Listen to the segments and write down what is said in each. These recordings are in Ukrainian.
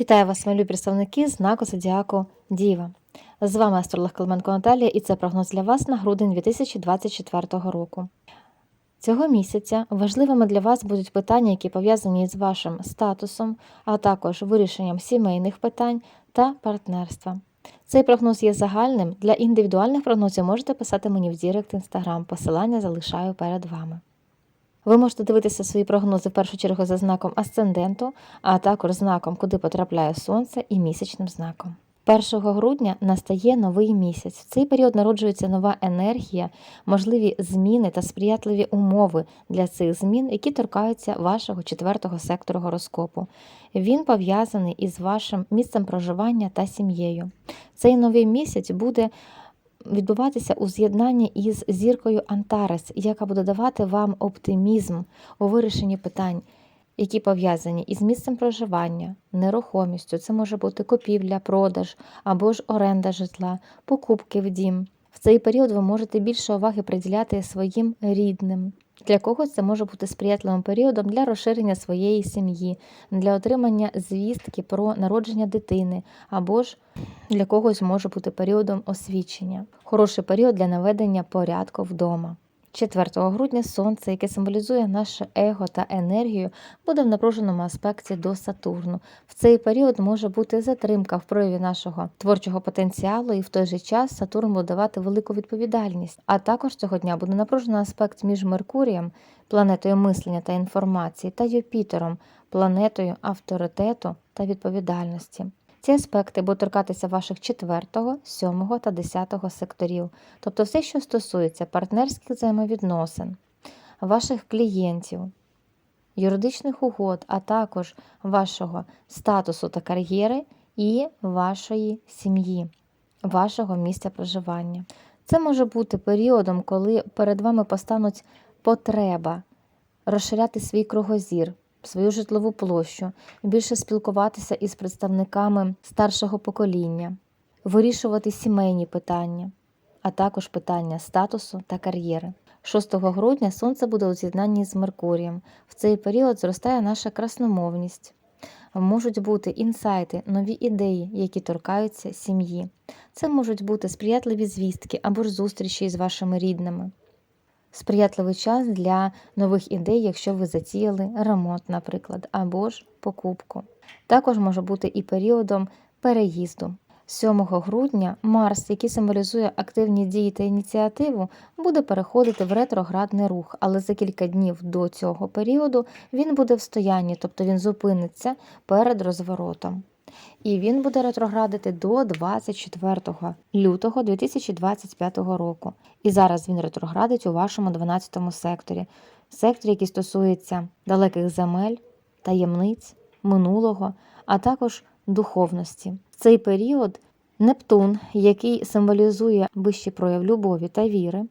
Вітаю вас, любі представники знаку Зодіаку Діва. З вами астролог Клименко Наталія і це прогноз для вас на грудень 2024 року. Цього місяця важливими для вас будуть питання, які пов'язані з вашим статусом, а також вирішенням сімейних питань та партнерства. Цей прогноз є загальним. Для індивідуальних прогнозів можете писати мені в Дірект Інстаграм. Посилання залишаю перед вами. Ви можете дивитися свої прогнози в першу чергу за знаком асценденту, а також знаком, куди потрапляє сонце, і місячним знаком. 1 грудня настає новий місяць. В цей період народжується нова енергія, можливі зміни та сприятливі умови для цих змін, які торкаються вашого четвертого сектору гороскопу. Він пов'язаний із вашим місцем проживання та сім'єю. Цей новий місяць буде відбуватися у з'єднанні із зіркою Антарес, яка буде давати вам оптимізм у вирішенні питань, які пов'язані із місцем проживання, нерухомістю. Це може бути купівля, продаж або ж оренда житла, покупки в дім. В цей період ви можете більше уваги приділяти своїм рідним. Для когось це може бути сприятливим періодом для розширення своєї сім'ї, для отримання звістки про народження дитини, або ж для когось може бути періодом освічення. Хороший період для наведення порядку вдома. 4 грудня сонце, яке символізує наше его та енергію, буде в напруженому аспекті до Сатурну. В цей період може бути затримка в прояві нашого творчого потенціалу, і в той же час Сатурн буде давати велику відповідальність. А також цього дня буде напружений аспект між Меркурієм, планетою мислення та інформації, та Юпітером, планетою авторитету та відповідальності. Ці аспекти будуть торкатися ваших 4, 7 та 10 секторів, тобто все, що стосується партнерських взаємовідносин, ваших клієнтів, юридичних угод, а також вашого статусу та кар'єри і вашої сім'ї, вашого місця проживання. Це може бути періодом, коли перед вами постануть потреба розширяти свій кругозір, свою житлову площу, більше спілкуватися із представниками старшого покоління, вирішувати сімейні питання, а також питання статусу та кар'єри. 6 грудня сонце буде у з'єднанні з Меркурієм. В цей період зростає наша красномовність. Можуть бути інсайти, нові ідеї, які торкаються сім'ї. Це можуть бути сприятливі звістки або ж зустрічі з вашими рідними сприятливий час для нових ідей, якщо ви затіяли ремонт, наприклад, або ж покупку. Також може бути і періодом переїзду. 7 грудня Марс, який символізує активні дії та ініціативу, буде переходити в ретроградний рух, але за кілька днів до цього періоду він буде в стоянні, тобто він зупиниться перед розворотом. І він буде ретроградити до 24 лютого 2025 року. І зараз він ретроградить у вашому 12 секторі, секторі, який стосується далеких земель, таємниць, минулого, а також духовності. Цей період Нептун, який символізує вищий прояв любові та віри,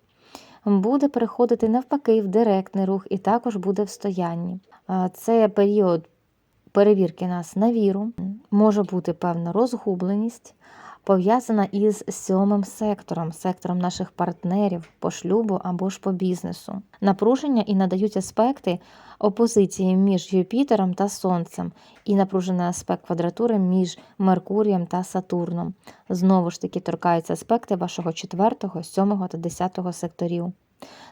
буде переходити навпаки в директний рух і також буде в стоянні. Це період перевірки нас на віру, може бути певна розгубленість, пов'язана із сьомим сектором, сектором наших партнерів по шлюбу або ж по бізнесу. Напруження і надають аспекти опозиції між Юпітером та Сонцем, і напружений аспект квадратури між Меркурієм та Сатурном. Знову ж таки торкаються аспекти вашого 4, 7 та 10 секторів.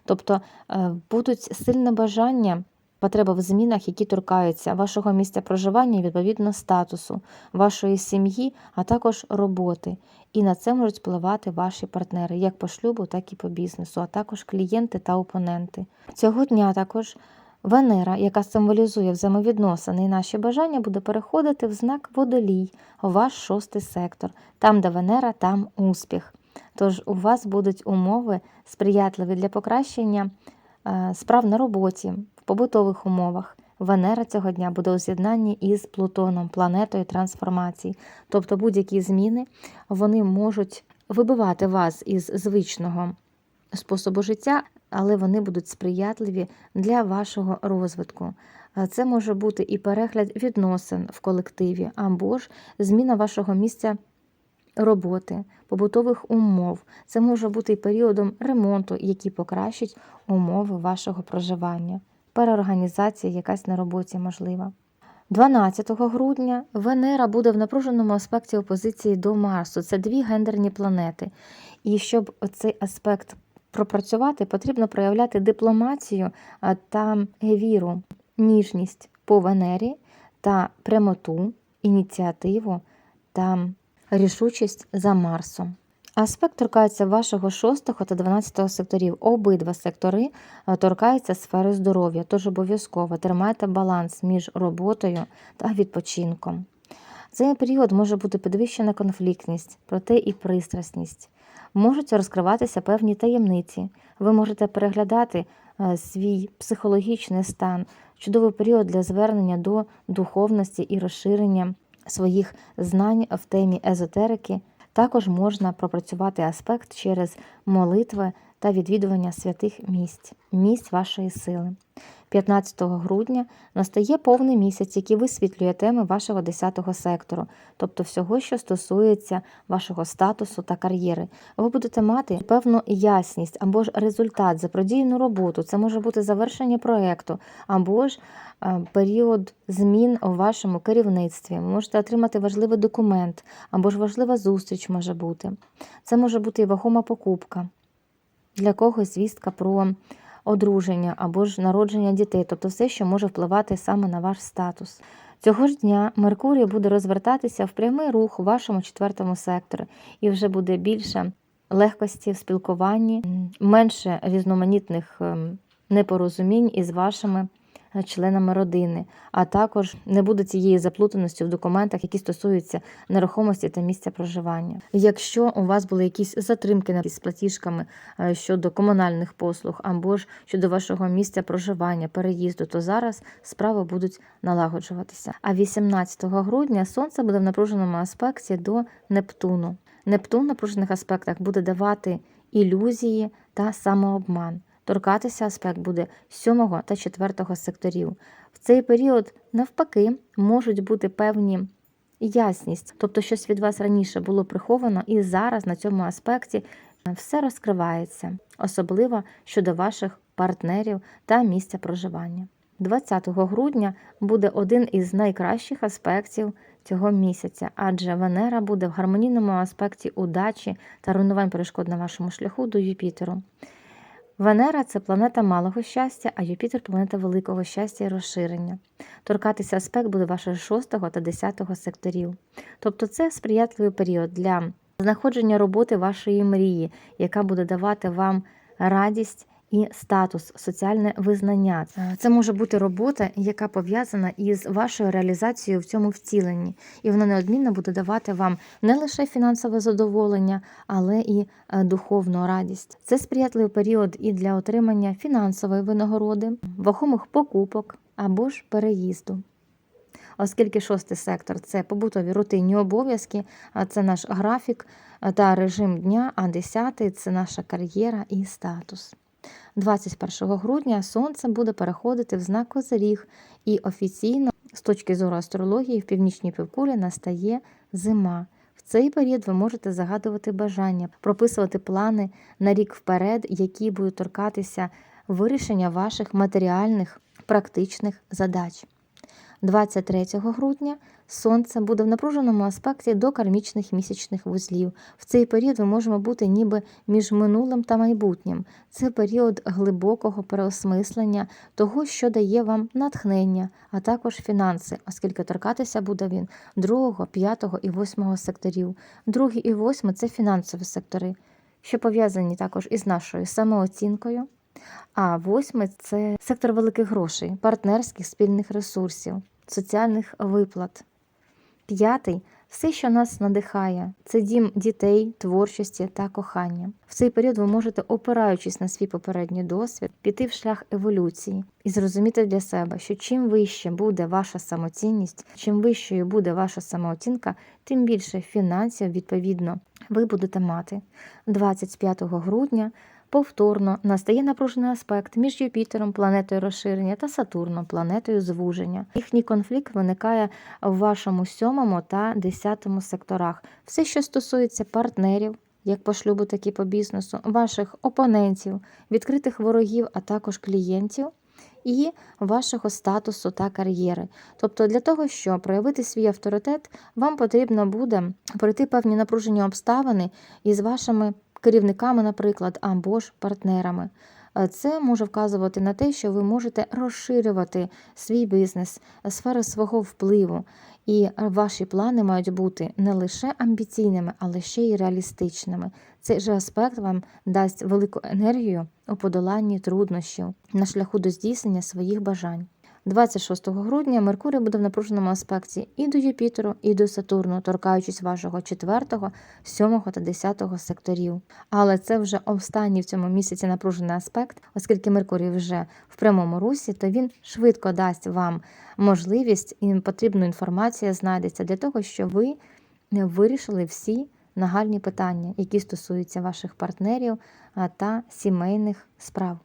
Тобто е, будуть сильне бажання потреба в змінах, які торкаються вашого місця проживання і відповідно статусу, вашої сім'ї, а також роботи. І на це можуть впливати ваші партнери, як по шлюбу, так і по бізнесу, а також клієнти та опоненти. Цього дня також. Венера, яка символізує взаємовідносини і наші бажання, буде переходити в знак водолій, ваш шостий сектор. Там, де Венера, там успіх. Тож у вас будуть умови сприятливі для покращення е, справ на роботі, побутових умовах. Венера цього дня буде у з'єднанні із Плутоном, планетою трансформації. Тобто будь-які зміни вони можуть вибивати вас із звичного способу життя, але вони будуть сприятливі для вашого розвитку. Це може бути і перегляд відносин в колективі, або ж зміна вашого місця роботи, побутових умов. Це може бути і періодом ремонту, який покращить умови вашого проживання переорганізація якась на роботі можлива. 12 грудня Венера буде в напруженому аспекті опозиції до Марсу. Це дві гендерні планети. І щоб цей аспект пропрацювати, потрібно проявляти дипломатію та віру, ніжність по Венері та прямоту, ініціативу та рішучість за Марсом. Аспект торкається вашого 6 та 12 секторів. Обидва сектори е, торкаються сфери здоров'я, тож обов'язково тримайте баланс між роботою та відпочинком. Цей період може бути підвищена конфліктність, проте і пристрасність. Можуть розкриватися певні таємниці. Ви можете переглядати е, свій психологічний стан, чудовий період для звернення до духовності і розширення своїх знань в темі езотерики. Також можна пропрацювати аспект через молитви та відвідування святих місць, місць вашої сили. 15 грудня настає повний місяць, який висвітлює теми вашого 10-го сектору, тобто всього, що стосується вашого статусу та кар'єри. Ви будете мати певну ясність або ж результат за продіяну роботу. Це може бути завершення проєкту, або ж е, період змін у вашому керівництві. Ви можете отримати важливий документ, або ж важлива зустріч може бути. Це може бути і вагома покупка. Для когось звістка про одруження або ж народження дітей, тобто все, що може впливати саме на ваш статус. Цього ж дня Меркурій буде розвертатися в прямий рух у вашому четвертому секторі, і вже буде більше легкості в спілкуванні, менше різноманітних ем, непорозумінь із вашими членами родини, а також не буде цієї заплутаності в документах, які стосуються нерухомості та місця проживання. Якщо у вас були якісь затримки з платіжками е, щодо комунальних послуг або ж щодо вашого місця проживання, переїзду, то зараз справи будуть налагоджуватися. А 18 грудня сонце буде в напруженому аспекті до Нептуну. Нептун в напружених аспектах буде давати ілюзії та самообман. Торкатися аспект буде 7 та 4 секторів. В цей період, навпаки, можуть бути певні ясність, тобто щось від вас раніше було приховано, і зараз на цьому аспекті все розкривається, особливо щодо ваших партнерів та місця проживання. 20 грудня буде один із найкращих аспектів цього місяця, адже Венера буде в гармонійному аспекті удачі та руйнувань перешкод на вашому шляху до Юпітеру. Венера це планета малого щастя, а Юпітер планета великого щастя і розширення. Торкатися аспект буде вашого 6 та 10 секторів. Тобто це сприятливий період для знаходження роботи вашої мрії, яка буде давати вам радість і статус, соціальне визнання. Це може бути робота, яка пов'язана із вашою реалізацією в цьому втіленні, і вона неодмінно буде давати вам не лише фінансове задоволення, але і е, духовну радість. Це сприятливий період і для отримання фінансової винагороди, вагомих покупок або ж переїзду. Оскільки шостий сектор це побутові рутинні обов'язки, це наш графік та режим дня, а десятий це наша кар'єра і статус. 21 грудня сонце буде переходити в знак Козиріг, і офіційно, з точки зору астрології, в північній півкулі настає зима. В цей період ви можете загадувати бажання, прописувати плани на рік вперед, які будуть торкатися вирішення ваших матеріальних практичних задач. 23 грудня Сонце буде в напруженому аспекті до кармічних місячних вузлів. В цей період ми можемо бути ніби між минулим та майбутнім. Це період глибокого переосмислення того, що дає вам натхнення, а також фінанси, оскільки торкатися буде він 2, 5 і 8 секторів. Другий і 8 – це фінансові сектори, що пов'язані також із нашою самооцінкою. А восьмий це сектор великих грошей, партнерських спільних ресурсів, соціальних виплат. П'ятий все, що нас надихає, це дім дітей, творчості та кохання. В цей період ви можете, опираючись на свій попередній досвід, піти в шлях еволюції і зрозуміти для себе, що чим вище буде ваша самоцінність, чим вищою буде ваша самооцінка, тим більше фінансів, відповідно, ви будете мати 25 грудня. Повторно настає напружений аспект між Юпітером, планетою розширення та Сатурном, планетою звуження. Їхній конфлікт виникає в вашому сьомому та десятому секторах. Все, що стосується партнерів, як по шлюбу, так і по бізнесу, ваших опонентів, відкритих ворогів, а також клієнтів, і вашого статусу та кар'єри. Тобто, для того, щоб проявити свій авторитет, вам потрібно буде пройти певні напружені обставини із вашими керівниками, наприклад, або ж партнерами. Е, Це може вказувати на те, що ви можете розширювати свій бізнес, сфери свого впливу. І ваші плани мають бути не лише амбіційними, але ще й реалістичними. Цей же аспект вам дасть велику енергію у подоланні труднощів на шляху до здійснення своїх бажань. 26 грудня Меркурій буде в напруженому аспекті і до Юпітеру, і до Сатурну, торкаючись вашого 4, 7 та 10 секторів. Але це вже останній в цьому місяці напружений аспект, оскільки Меркурій вже в прямому русі, то він швидко дасть вам можливість і потрібну інформацію знайдеться для того, щоб ви вирішили всі нагальні питання, які стосуються ваших партнерів та сімейних справ.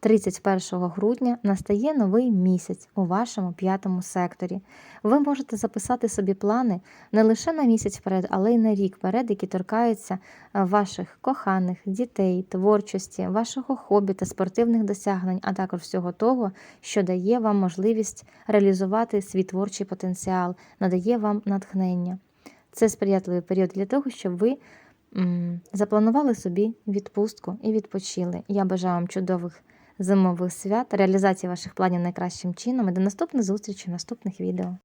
31 грудня настає новий місяць у вашому п'ятому секторі. Ви можете записати собі плани не лише на місяць вперед, але й на рік вперед, які торкаються ваших коханих, дітей, творчості, вашого хобі та спортивних досягнень, а також всього того, що дає вам можливість реалізувати свій творчий потенціал, надає вам натхнення. Це сприятливий період для того, щоб ви запланували собі відпустку і відпочили. Я бажаю вам чудових зимових свят, реалізації ваших планів найкращим чином і до наступних зустрічей наступних відео.